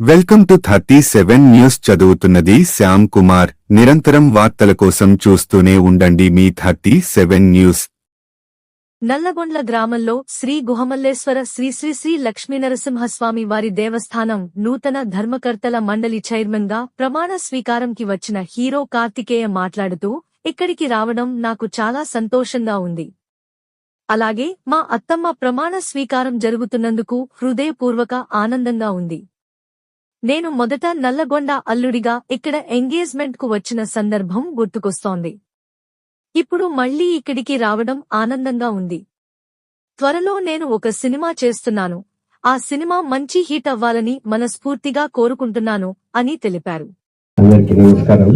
Welcome to thirty seven news చదువుతున్నది శ్యామ్ కుమార్. నిరంతరం వార్తల కోసం చూస్తూనే ఉండండి మీ థర్టీ సెవెన్ న్యూస్. నల్లగొండ్ల గ్రామంలో శ్రీ గుహమల్లేశ్వర శ్రీ శ్రీ శ్రీ లక్ష్మీనరసింహస్వామి వారి దేవస్థానం నూతన ధర్మకర్తల మండలి చైర్మన్గా ప్రమాణ స్వీకారంకి వచ్చిన హీరో కార్తికేయ మాట్లాడుతూ ఇక్కడికి రావడం నాకు చాలా సంతోషంగా ఉంది. అలాగే మా అత్తమ్మ ప్రమాణ స్వీకారం జరుగుతున్నందుకు హృదయపూర్వక ఆనందంగా ఉంది. నేను మొదట నల్లగొండ అల్లుడిగా ఇక్కడ ఎంగేజ్మెంట్కు వచ్చిన సందర్భం గుర్తుకొస్తోంది. ఇప్పుడు మళ్ళీ ఇక్కడికి రావడం ఆనందంగా ఉంది. త్వరలో నేను ఒక సినిమా చేస్తున్నాను. ఆ సినిమా మంచి హిట్ అవ్వాలని మనస్ఫూర్తిగా కోరుకుంటున్నాను అని తెలిపారు. అందరికీ నమస్కారం.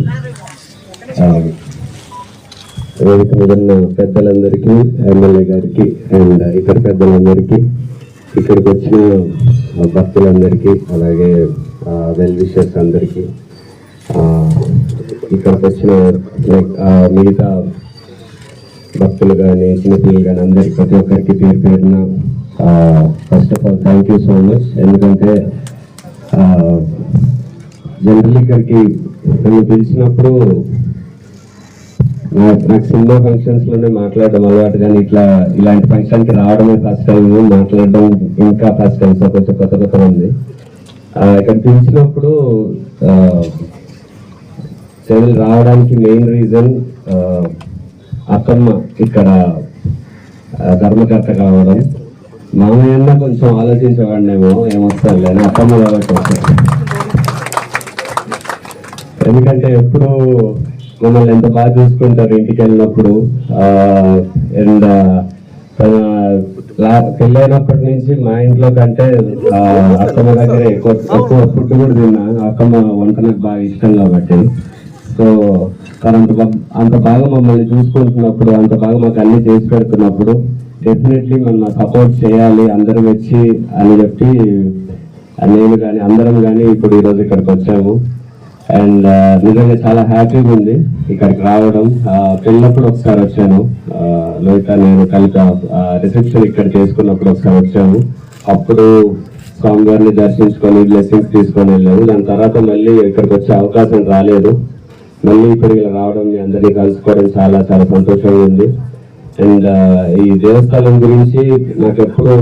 వేదిక మీద పెద్దలందరికీ ఎమ్మెల్యే గారికి అండ్ పెద్దలందరికీ ఇక్కడికి వచ్చిన భక్తులందరికీ అలాగే వెల్ విషర్స్ అందరికీ. ఇక్కడికి వచ్చిన లైక్ మిగతా భక్తులు కానీ చిన్నపిల్లలు కానీ అందరికి ప్రతి ఒక్కరికి పేరు పేరున first of all thank you so much ఎందుకంటే జనరల్ ఇక్కడికి నన్ను పిలిచినప్పుడు నాకు సినిమా ఫంక్షన్స్లోనే మాట్లాడడం అలవాటు కానీ ఇట్లా ఇలాంటి ఫంక్షన్కి రావడమే ఫస్ట్ టైం మాట్లాడడం ఇంకా ఫస్ట్ టైం సో కొంచెం కొత్త కొత్త ఉంది. ఇక్కడ పిలిచినప్పుడు ఆ, రావడానికి మెయిన్ రీజన్ అక్కమ్మ ఇక్కడ ధర్మకర్త కావడం మామయ్య కొంచెం ఆలోచించేవాడినేమో ఏమొస్తారు లేని అక్కమ్మ కాబట్టి వచ్చాను. ఎందుకంటే ఎప్పుడు మమ్మల్ని ఎంత బాగా చూసుకుంటారు ఇంటికి వెళ్ళినప్పుడు అండ్ పెళ్ళైనప్పటి నుంచి మా ఇంట్లో కంటే అక్కమ్మ దగ్గర ఎక్కువ ఎక్కువ ఫుడ్ కూడా తిన్నా. అక్కమ్మ వంట నాకు బాగా ఇష్టం కాబట్టి. సో తను అంత అంత బాగా మమ్మల్ని చూసుకుంటున్నప్పుడు అంత బాగా మాకు అన్ని చేసి పెడుతున్నప్పుడు డెఫినెట్లీ మనం సపోర్ట్ చేయాలి అందరం వచ్చి అని చెప్పి నేను కానీ అందరం కానీ ఇప్పుడు ఈరోజు ఇక్కడికి వచ్చాము. అండ్ నిజంగా చాలా హ్యాపీగా ఉంది ఇక్కడికి రావడం. పెళ్ళినప్పుడు ఒకసారి వచ్చాను. ఆ, లోహిత నేను కలిపి రిసెప్షన్ ఇక్కడ చేసుకున్నప్పుడు ఒకసారి వచ్చాము. అప్పుడు స్వామి గారిని దర్శించుకొని బ్లెస్సింగ్స్ తీసుకొని వెళ్ళాము. దాని తర్వాత మళ్ళీ ఇక్కడికి వచ్చే అవకాశం రాలేదు. మళ్ళీ ఇప్పుడు ఇలా రావడం మీ అందరినీ కలుసుకోవడం చాలా చాలా సంతోషంగా ఉంది. అండ్ ఈ దేవస్థానం గురించి నాకు ఎప్పుడు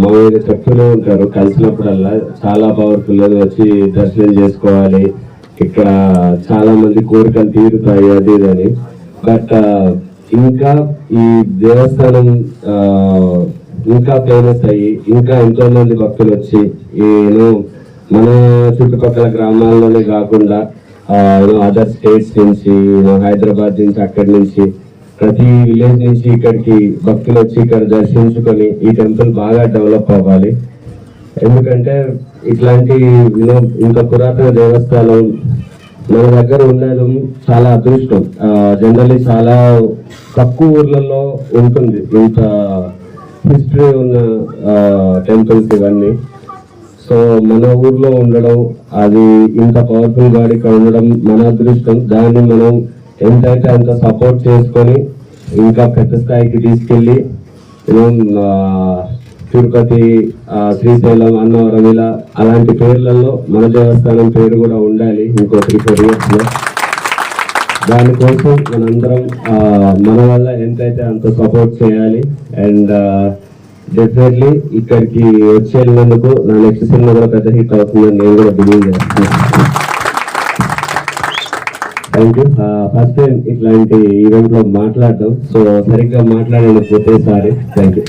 మామూలుగా చెప్తూనే ఉంటారు. కలిసినప్పుడల్లా చాలా పవర్ఫుల్ వచ్చి దర్శనం చేసుకోవాలి. ఇక్కడ చాలా మంది కోరికలు తీరుతాయి అది ఇది అని. బట్ ఇంకా ఈ దేవస్థానం ఇంకా ఫేమస్ అయ్యి ఇంకా ఎంతో మంది భక్తులు వచ్చి నేను మన చుట్టుపక్కల గ్రామాల్లోనే కాకుండా అదర్ స్టేట్స్ నుంచి హైదరాబాద్ నుంచి అక్కడి నుంచి ప్రతి విలేజ్ నుంచి ఇక్కడికి భక్తులు వచ్చి ఇక్కడ దర్శించుకొని ఈ టెంపుల్ బాగా డెవలప్ అవ్వాలి. ఎందుకంటే ఇట్లాంటి ఇంత పురాతన దేవస్థానం మన దగ్గర ఉండడం చాలా అదృష్టం. జనరల్లీ చాలా తక్కువ ఊర్లలో ఉంటుంది ఇంత హిస్టరీ ఉన్న టెంపుల్స్ ఇవన్నీ. సో మన ఊర్లో ఉండడం అది ఇంత పవర్ఫుల్గా ఇక్కడ ఉండడం మన అదృష్టం. దాన్ని మనం ఎంతైతే అంత సపోర్ట్ చేసుకొని ఇంకా పెద్ద స్థాయికి తీసుకెళ్ళి తిరుపతి శ్రీశైలం అన్నవరం ఇలా అలాంటి పేర్లలో మన దేవస్థానం పేరు కూడా ఉండాలి ఇంకో త్రీ ఫోర్ ఇయర్స్లో దానికోసం మనందరం మన వల్ల ఎంతైతే అంత సపోర్ట్ చేయాలి అండ్ డెఫినెట్లీ ఇక్కడికి వచ్చి వెళ్ళినందుకు నా నెక్స్ట్ సినిమా కూడా పెద్ద హిట్ అవుతుందని నేను కూడా బిలీవ్ చేస్తున్నాను. Thank you. ఫస్ట్ టైం ఇట్లాంటి ఈవెంట్లో మాట్లాడడం సో సరిగ్గా మాట్లాడలేకపోతే సారీ థ్యాంక్ యూ.